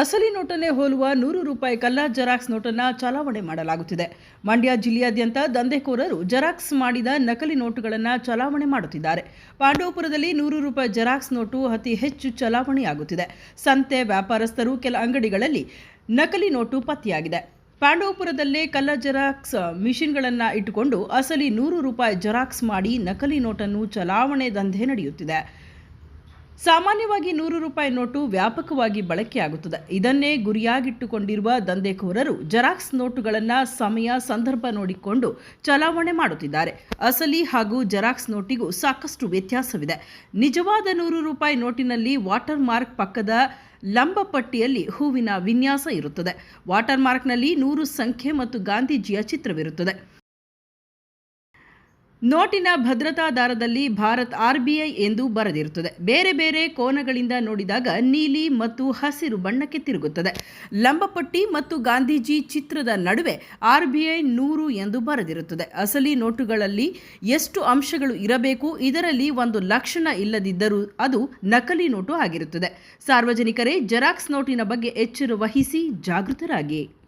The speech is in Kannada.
ಅಸಲಿ ನೋಟನ್ನೇ ಹೋಲುವ ನೂರು ರೂಪಾಯಿ ಕಲ್ಲ ಜೆರಾಕ್ಸ್ ನೋಟನ್ನು ಚಲಾವಣೆ ಮಾಡಲಾಗುತ್ತಿದೆ. ಮಂಡ್ಯ ಜಿಲ್ಲೆಯಾದ್ಯಂತ ದಂಧೆಕೋರರು ಜೆರಾಕ್ಸ್ ಮಾಡಿದ ನಕಲಿ ನೋಟುಗಳನ್ನು ಚಲಾವಣೆ ಮಾಡುತ್ತಿದ್ದಾರೆ. ಪಾಂಡವಪುರದಲ್ಲಿ ನೂರು ರೂಪಾಯಿ ಜೆರಾಕ್ಸ್ ನೋಟು ಅತಿ ಹೆಚ್ಚು ಚಲಾವಣೆಯಾಗುತ್ತಿದೆ. ಸಂತೆ ವ್ಯಾಪಾರಸ್ಥರು ಕೆಲ ಅಂಗಡಿಗಳಲ್ಲಿ ನಕಲಿ ನೋಟು ಪತ್ತೆಯಾಗಿದೆ. ಪಾಂಡವಪುರದಲ್ಲೇ ಕಲ್ಲ ಜೆರಾಕ್ಸ್ ಮಿಷಿನ್ಗಳನ್ನು ಇಟ್ಟುಕೊಂಡು ಅಸಲಿ ನೂರು ರೂಪಾಯಿ ಜೆರಾಕ್ಸ್ ಮಾಡಿ ನಕಲಿ ನೋಟನ್ನು ಚಲಾವಣೆ ದಂಧೆ ನಡೆಯುತ್ತಿದೆ. ಸಾಮಾನ್ಯವಾಗಿ ನೂರು ರೂಪಾಯಿ ನೋಟು ವ್ಯಾಪಕವಾಗಿ ಬಳಕೆಯಾಗುತ್ತದೆ. ಇದನ್ನೇ ಗುರಿಯಾಗಿಟ್ಟುಕೊಂಡಿರುವ ದಂಧೆಕೋರರು ಜೆರಾಕ್ಸ್ ನೋಟುಗಳನ್ನು ಸಮಯ, ಸಂದರ್ಭ ನೋಡಿಕೊಂಡು ಚಲಾವಣೆ ಮಾಡುತ್ತಿದ್ದಾರೆ. ಅಸಲಿ ಹಾಗೂ ಜೆರಾಕ್ಸ್ ನೋಟಿಗೂ ಸಾಕಷ್ಟು ವ್ಯತ್ಯಾಸವಿದೆ. ನಿಜವಾದ ನೂರು ರೂಪಾಯಿ ನೋಟಿನಲ್ಲಿ ವಾಟರ್ ಮಾರ್ಕ್ ಪಕ್ಕದ ಲಂಬಪಟ್ಟಿಯಲ್ಲಿ ಹೂವಿನ ವಿನ್ಯಾಸ ಇರುತ್ತದೆ. ವಾಟರ್ ಮಾರ್ಕ್ನಲ್ಲಿ ನೂರು ಸಂಖ್ಯೆ ಮತ್ತು ಗಾಂಧೀಜಿಯ ಚಿತ್ರವಿರುತ್ತದೆ. ನೋಟಿನ ಭದ್ರತಾ ದಾರದಲ್ಲಿ ಭಾರತ್ ಆರ್ಬಿಐ ಎಂದು ಬರೆದಿರುತ್ತದೆ. ಬೇರೆ ಬೇರೆ ಕೋನಗಳಿಂದ ನೋಡಿದಾಗ ನೀಲಿ ಮತ್ತು ಹಸಿರು ಬಣ್ಣಕ್ಕೆ ತಿರುಗುತ್ತದೆ. ಲಂಬಪಟ್ಟಿ ಮತ್ತು ಗಾಂಧೀಜಿ ಚಿತ್ರದ ನಡುವೆ ಆರ್ಬಿಐ ನೂರು ಎಂದು ಬರೆದಿರುತ್ತದೆ. ಅಸಲಿ ನೋಟುಗಳಲ್ಲಿ ಎಷ್ಟು ಅಂಶಗಳು ಇರಬೇಕು, ಇದರಲ್ಲಿ ಒಂದು ಲಕ್ಷಣ ಇಲ್ಲದಿದ್ದರೂ ಅದು ನಕಲಿ ನೋಟು ಆಗಿರುತ್ತದೆ. ಸಾರ್ವಜನಿಕರೇ ಜೆರಾಕ್ಸ್ ನೋಟಿನ ಬಗ್ಗೆ ಎಚ್ಚರ ವಹಿಸಿ ಜಾಗೃತರಾಗಿ.